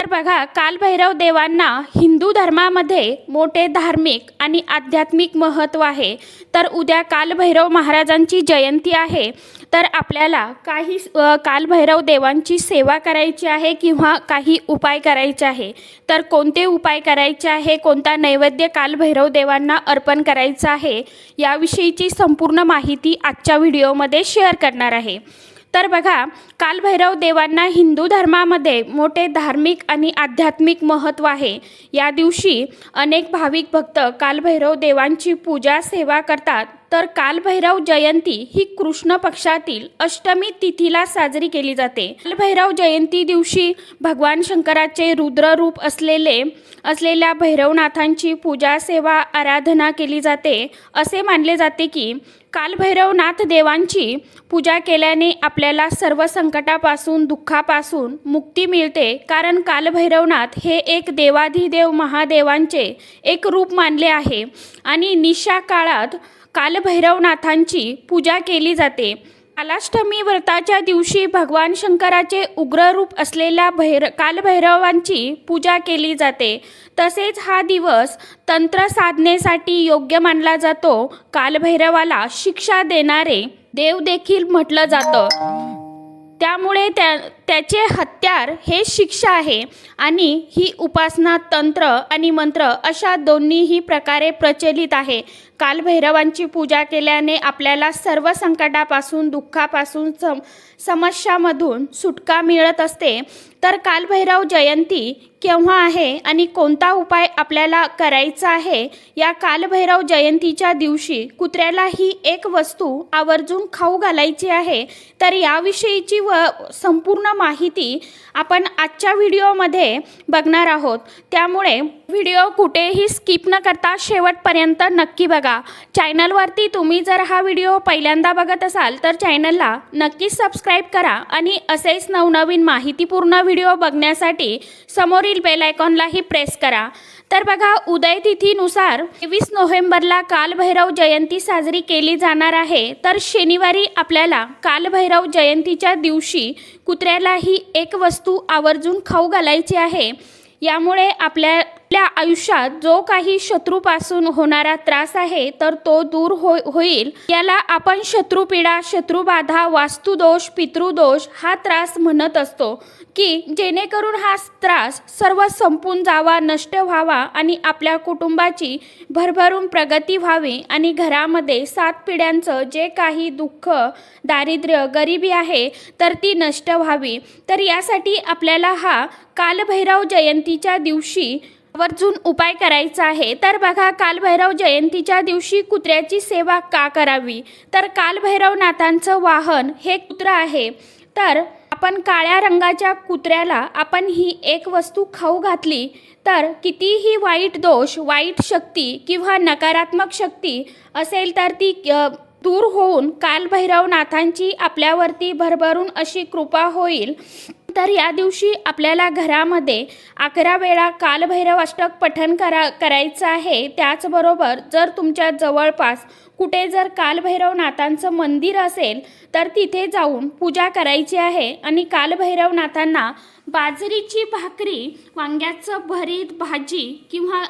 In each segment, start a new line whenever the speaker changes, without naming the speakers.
तर बघा कालभैरव देवांना हिंदू धर्मामध्ये मोठे धार्मिक आणि आध्यात्मिक महत्त्व आहे. तर उद्या कालभैरव महाराजांची जयंती आहे. तर आपल्याला काही कालभैरव देवांची सेवा करायची आहे किंवा काही उपाय करायचे आहे? तर कोणते उपाय करायचे आहे? कोणता नैवेद्य कालभैरव देवांना अर्पण करायचं आहे? याविषयीची संपूर्ण माहिती आजच्या व्हिडिओमध्ये शेअर करणार आहे. तर बघा कालभैरव देवांना हिंदू धर्मामध्ये मोठे धार्मिक आणि आध्यात्मिक महत्त्व आहे. या दिवशी अनेक भाविक भक्त कालभैरव देवांची पूजा सेवा करतात. तर कालभैरव जयंती ही कृष्ण पक्षातील अष्टमी तिथीला साजरी केली जाते. कालभैरव जयंती दिवशी भगवान शंकराचे रुद्र रूप असलेले असलेल्या भैरवनाथांची पूजा सेवा आराधना केली जाते. असे मानले जाते की कालभैरवनाथ देवांची पूजा केल्याने आपल्याला सर्व संकटापासून दुःखापासून मुक्ती मिळते. कारण कालभैरवनाथ हे एक देवाधिदेव महादेवांचे एक रूप मानले आहे. आणि निशा काळात कालभैरवनाथांची पूजा केली जाते. कालाष्टमी व्रताच्या दिवशी भगवान शंकराचे उग्र रूप असलेल्या भैर कालभैरवांची पूजा केली जाते. तसेच हा दिवस तंत्र साधनेसाठी योग्य मानला जातो. कालभैरवाला शिक्षा देणारे देव देखील म्हटलं जातं. त्यामुळे त्या त्याचे हत्यार हे शिक्षा आहे आणि ही उपासना तंत्र आणि मंत्र अशा दोन्हीही प्रकारे प्रचलित आहे. कालभैरवांची पूजा केल्याने आपल्याला सर्व संकटापासून दुःखापासून सम समस्यामधून सुटका मिळत असते. तर कालभैरव जयंती केव्हा आहे आणि कोणता उपाय आपल्याला करायचा आहे? या कालभैरव जयंतीच्या दिवशी कुत्र्याला ही एक वस्तू आवर्जून खाऊ घालायची आहे. तर याविषयीची व संपूर्ण माहिती आपण आजच्या व्हिडिओमध्ये बघणार आहोत. त्यामुळे व्हिडिओ कुठेही स्किप न करता शेवटपर्यंत नक्की बघा. चॅनलवरती तुम्ही जर हा व्हिडिओ पहिल्यांदा बघत असाल तर चॅनलला नक्कीच सबस्क्राईब करा आणि असेच नवनवीन माहितीपूर्ण व्हिडिओ बघण्यासाठी समोरील बेल आयकॉनलाही प्रेस करा. तर बघा उदय तिथीनुसार तेवीस नोव्हेंबरला कालभैरव जयंती साजरी केली जाणार आहे. तर शनिवारी आपल्याला कालभैरव जयंतीच्या दिवशी कुत्र्यालाही एक वस्तू आवर्जून खाऊ घालायची आहे. यामुळे आपल्या आपल्या आयुष्यात जो काही शत्रूपासून होणारा त्रास आहे तर तो दूर हो होईल. याला आपण शत्रुपीडा शत्रुबाधा वास्तुदोष पितृदोष हा त्रास म्हणत असतो की जेणेकरून हा त्रास सर्व संपून जावा नष्ट व्हावा आणि आपल्या कुटुंबाची भरभरून प्रगती व्हावी आणि घरामध्ये सात पिढ्यांचं जे काही दुःख दारिद्र्य गरिबी आहे तर ती नष्ट व्हावी. तर यासाठी आपल्याला हा कालभैरव जयंतीच्या दिवशी आवर्जून उपाय करायचा आहे. तर बघा कालभैरव जयंतीच्या दिवशी कुत्र्याची सेवा का करावी? तर कालभैरवनाथांचं वाहन हे कुत्र आहे. तर आपण काळ्या रंगाच्या कुत्र्याला आपण ही एक वस्तू खाऊ घातली तर कितीही वाईट दोष वाईट शक्ती किंवा नकारात्मक शक्ती असेल तर ती दूर होऊन कालभैरवनाथांची आपल्यावरती भरभरून अशी कृपा होईल. तर या दिवशी आपल्याला घरामध्ये अकरा वेळा कालभैरव अष्टक पठण करा करायचं आहे. त्याचबरोबर जर तुमच्या जवळपास कुठे जर कालभैरवनाथांचं मंदिर असेल तर तिथे जाऊन पूजा करायची आहे. आणि कालभैरवनाथांना बाजरीची भाकरी वांग्याचं भरीत भाजी किंवा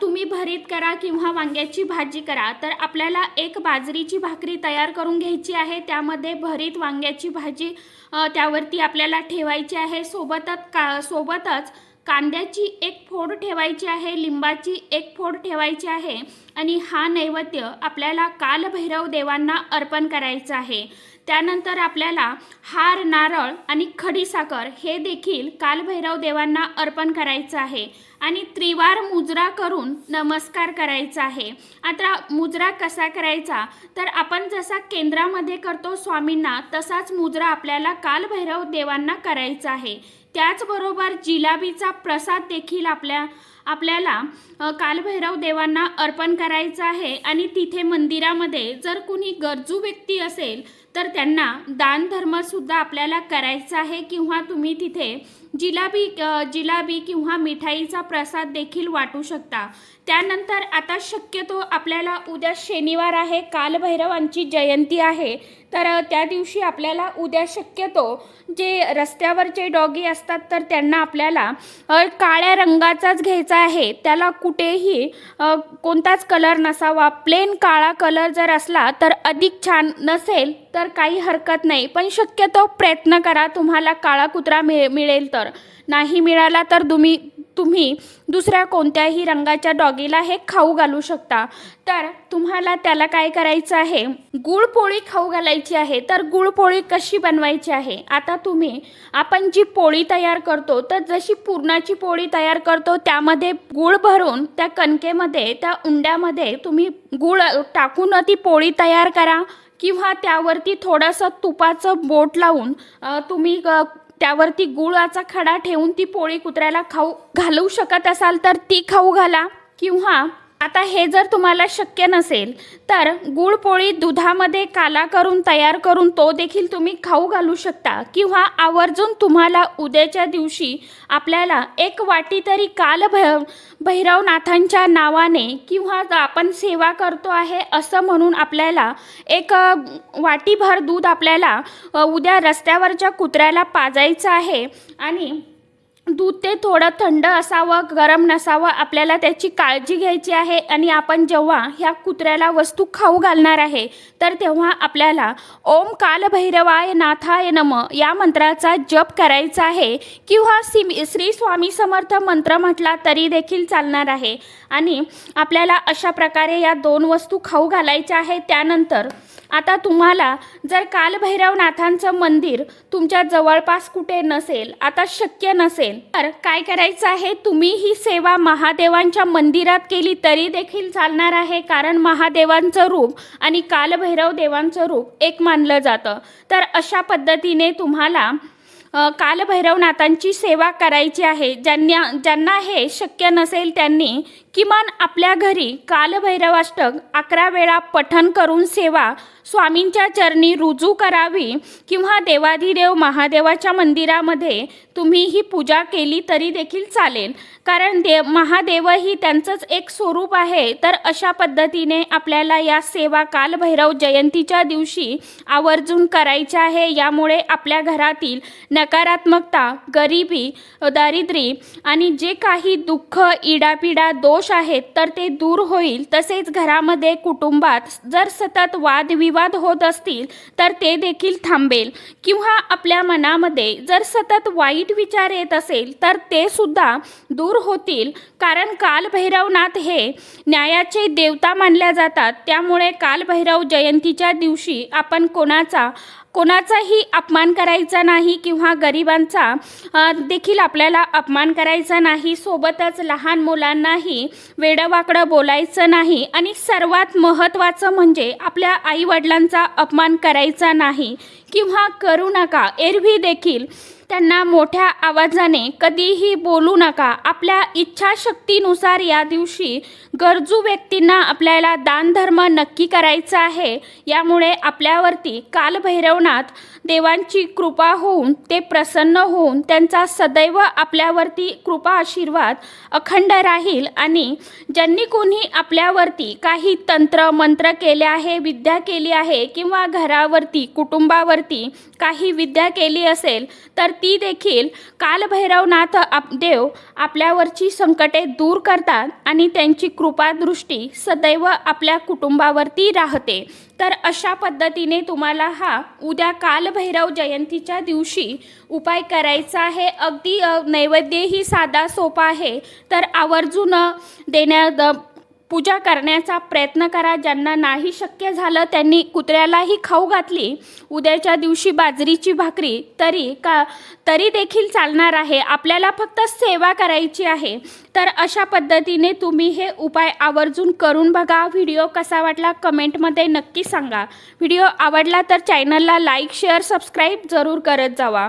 तुम्ही भरीत करा किंवा वांग्याची भाजी करा तर आपल्याला एक बाजरीची भाकरी तयार करून घ्यायची आहे. त्यामध्ये भरीत वांग्याची भाजी त्यावरती आपल्याला ठेवायची आहे. सोबतच का सोबतच कांद्याची एक फोड ठेवायची आहे लिंबाची एक फोड ठेवायची आहे. आणि हा नैवेद्य आपल्याला कालभैरव देवांना अर्पण करायचा आहे. त्यानंतर आपल्याला हार नारळ आणि खडीसाखर हे देखील कालभैरव देवांना अर्पण करायचं आहे आणि त्रिवार मुजरा करून नमस्कार करायचा आहे. आता मुजरा कसा करायचा? तर आपण जसा केंद्रामध्ये करतो स्वामींना तसाच मुजरा आपल्याला कालभैरव देवांना करायचा आहे. त्याचबरोबर जिलाबीचा प्रसाद देखील आपल्या आपल्याला कालभैरव देवांना अर्पण करायचं आहे आणि तिथे मंदिरामध्ये जर कुणी गरजू व्यक्ती असेल तर त्यांना दानधर्मसुद्धा आपल्याला करायचा आहे किंवा तुम्ही तिथे जिलाबी जिलाबी किंवा मिठाईचा प्रसाद देखील वाटू शकता. त्यानंतर आता शक्यतो आपल्याला उद्या शनिवार आहे कालभैरवांची जयंती आहे. तर त्या दिवशी आपल्याला उद्या शक्यतो जे रस्त्यावरचे डॉगी असतात तर त्यांना आपल्याला काळ्या रंगाचाच घ्यायचा आहे. त्याला कुठेही कोणताच कलर नसावा. प्लेन काळा कलर जर असला तर अधिक छान नसेल तर काही हरकत नाही. पण शक्यतो प्रयत्न करा तुम्हाला काळा कुत्रा मिळेल तर. नाही मिळाला तर तुम्ही तुम्ही दुसऱ्या कोणत्याही रंगाच्या डॉगीला हे खाऊ घालू शकता. तर तुम्हाला त्याला काय करायचं आहे? गुळपोळी खाऊ घालायची आहे. तर गुळपोळी कशी बनवायची आहे? आता तुम्ही आपण जी पोळी तयार करतो तर जशी पुरणाची पोळी तयार करतो त्यामध्ये गुळ भरून त्या कणकेमध्ये त्या उंड्यामध्ये तुम्ही गुळ टाकून ती पोळी तयार करा. किंवा त्यावरती थोडंसं तुपाचं बोट लावून तुम्ही त्यावरती गुळाचा खडा ठेवून ती पोळी कुत्र्याला खाऊ घालू शकत असाल तर ती खाऊ घाला. किंवा आता हे जर तुम्हाला शक्य नसेल तर गुळपोळी दुधामध्ये काला करून तयार करून तो देखील तुम्ही खाऊ घालू शकता. किंवा आवर्जून तुम्हाला उद्याच्या दिवशी आपल्याला एक वाटी तरी काल भ भैरवनाथांच्या नावाने किंवा आपण सेवा करतो आहे असं म्हणून आपल्याला एक वाटीभर दूध आपल्याला उद्या रस्त्यावरच्या कुत्र्याला पाजायचं आहे. आणि दूध ते थोडं थंड असावं गरम नसावं आपल्याला त्याची काळजी घ्यायची आहे आणि आपण जेव्हा ह्या कुत्र्याला वस्तू खाऊ घालणार आहे तर तेव्हा आपल्याला ओम कालभैरवाय नाथाय नम या मंत्राचा जप करायचा आहे किंवा सिम श्री स्वामी समर्थ मंत्र म्हटला तरी देखील चालणार आहे. आणि आपल्याला अशा प्रकारे या दोन वस्तू खाऊ घालायच्या आहे त्यानंतर आता तुम्हाला जर कालभैरवनाथांचं मंदिर तुमच्या जवळपास कुठे नसेल आता शक्य नसेल तर काय करायचं आहे? तुम्ही ही सेवा महादेवांच्या मंदिरात केली तरी देखील चालणार आहे कारण महादेवांचं रूप आणि कालभैरव देवांचं रूप एक मानलं जातं. तर अशा पद्धतीने तुम्हाला कालभैरवनाथांची सेवा करायची आहे. ज्यांना ज्यांना हे शक्य नसेल त्यांनी किमान आपल्या घरी कालभैरवाष्टक अकरा वेळा पठन करून सेवा स्वामींच्या चरणी रुजू करावी किंवा देवाधिदेव महादेवाच्या मंदिरामध्ये तुम्ही ही पूजा केली तरी देखील चालेल. कारण देव महादेवही त्यांचंच एक स्वरूप आहे. तर अशा पद्धतीने आपल्याला या सेवा कालभैरव जयंतीच्या दिवशी आवर्जून करायच्या आहे. यामुळे आपल्या घरातील नकारात्मकता गरिबी दारिद्र्य आणि जे काही दुःख इडापिडा दोष आहेत तर ते दूर होईल. तसेच घरामध्ये कुटुंबात जर सतत वादविवाद होत असतील तर ते देखील थांबेल. किंवा आपल्या मनामध्ये जर सतत वाईट विचार येत असेल तर ते सुद्धा दूर होतील. कारण कालभैरवनाथ हे न्यायाचे देवता मानल्या जातात. त्यामुळे कालभैरव जयंतीच्या दिवशी आपण कोणाचा कोणाचाही अपमान करायचा नाही किंवा गरिबांचा देखील आपल्याला अपमान करायचा नाही. सोबतच लहान मुलांनाही वेडवाकडं बोलायचं नाही. आणि सर्वात महत्त्वाचं म्हणजे आपल्या आईवडिलांचा अपमान करायचा नाही. किंवा करू नका. एरवी देखील त्यांना मोठ्या आवाजाने कधीही बोलू नका. आपल्या इच्छाशक्तीनुसार या दिवशी गरजू व्यक्तींना आपल्याला दानधर्म नक्की करायचा आहे. यामुळे आपल्यावरती कालभैरवनाथ देवांची कृपा होऊन ते प्रसन्न होऊन त्यांचा सदैव आपल्यावरती कृपा आशीर्वाद अखंड राहील आणि ज्यांनी कोणी आपल्यावरती काही तंत्र मंत्र केले आहे विद्या केली आहे किंवा घरावरती कुटुंबावरती काही विद्या केली असेल तर ती देखील कालभैरवनाथ आप देव आपल्यावरची संकटे दूर करतात आणि त्यांची कृपादृष्टी सदैव आपल्या कुटुंबावरती राहते. तर अशा पद्धतीने तुम्हाला हा उद्या काल कालभैरव जयंतीच्या दिवशी उपाय करायचा आहे. अगदी नैवेद्यही साधा सोपा आहे. तर आवर्जून देण्या द- पूजा करण्याचा प्रयत्न करा. ज्यांना नाही शक्य झालं त्यांनी कुत्र्यालाही खाऊ घातली. उद्याच्या दिवशी बाजरीची भाकरी तरी का तरी देखील चालणार आहे. आपल्याला फक्त सेवा करायची आहे. तर अशा पद्धतीने तुम्ही हे उपाय आवर्जून करून बघा. व्हिडिओ कसा वाटला कमेंटमध्ये नक्की सांगा. व्हिडिओ आवडला तर चॅनलला लाईक शेअर सबस्क्राईब जरूर करत जावा.